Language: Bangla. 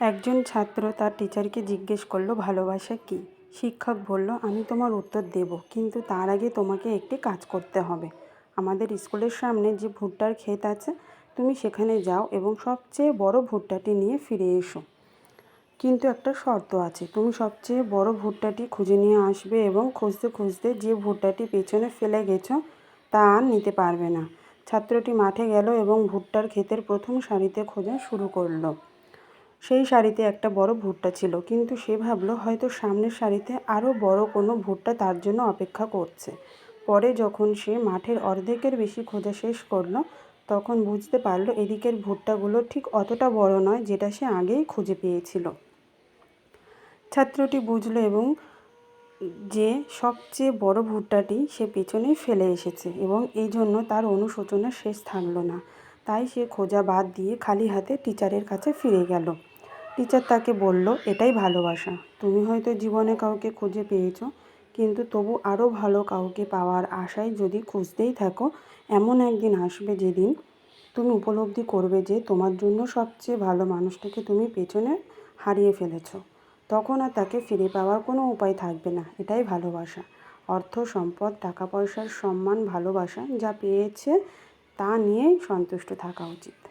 একজন ছাত্র তার টিচারকে জিজ্ঞেস করল, ভালোবাসা কী? শিক্ষক বলল, আমি তোমার উত্তর দেবো, কিন্তু তার আগে তোমাকে একটি কাজ করতে হবে। আমাদের স্কুলের সামনে যে ভুট্টার ক্ষেত আছে, তুমি সেখানে যাও এবং সবচেয়ে বড় ভুট্টাটি নিয়ে ফিরে এসো। কিন্তু একটা শর্ত আছে, তুমি সবচেয়ে বড় ভুট্টাটি খুঁজে নিয়ে আসবে এবং খুঁজতে খুঁজতে যে ভুট্টাটি পেছনে ফেলে গেছো, তা আর নিতে পারবে না। ছাত্রটি মাঠে গেল এবং ভুট্টার ক্ষেতের প্রথম সারিতে খোঁজা শুরু করল। সেই শাড়িতে একটা বড় ভুট্টা ছিল। কিন্তু সে ভাবলো, হয়তো সামনের শাড়িতে আরও বড় কোনো ভুট্টা তার জন্য অপেক্ষা করছে। পরে যখন সে মাঠের অর্ধেকের বেশি খোঁজা শেষ করল, তখন বুঝতে পারল এদিকের ভুট্টাগুলো ঠিক অতটা বড় নয় যেটা সে আগেই খুঁজে পেয়েছিল। ছাত্রটি বুঝলো এবং যে সবচেয়ে বড় ভুট্টাটি সে পেছনেই ফেলে এসেছে এবং এই জন্য তার অনুশোচনা শেষ থাকল না। তাই সে খোঁজা বাদ দিয়ে খালি হাতে টিচারের কাছে ফিরে গেল। টিচার তাকে বলল, এটাই ভালোবাসা। তুমি হয়তো জীবনে কাউকে খুঁজে পেয়েছ, কিন্তু তবু আরও ভালো কাউকে পাওয়ার আশায় যদি খুঁজতেই থাকো, এমন একদিন আসবে যেদিন তুমি উপলব্ধি করবে যে তোমার জন্য সবচেয়ে ভালো মানুষটাকে তুমি পেছনে হারিয়ে ফেলেছো। তখন আর তাকে ফিরে পাওয়ার কোনো উপায় থাকবে না। এটাই ভালোবাসা। অর্থ সম্পদ, টাকা পয়সার সম্মান, ভালোবাসা যা পেয়েছে তা নিয়েই সন্তুষ্ট থাকা উচিত।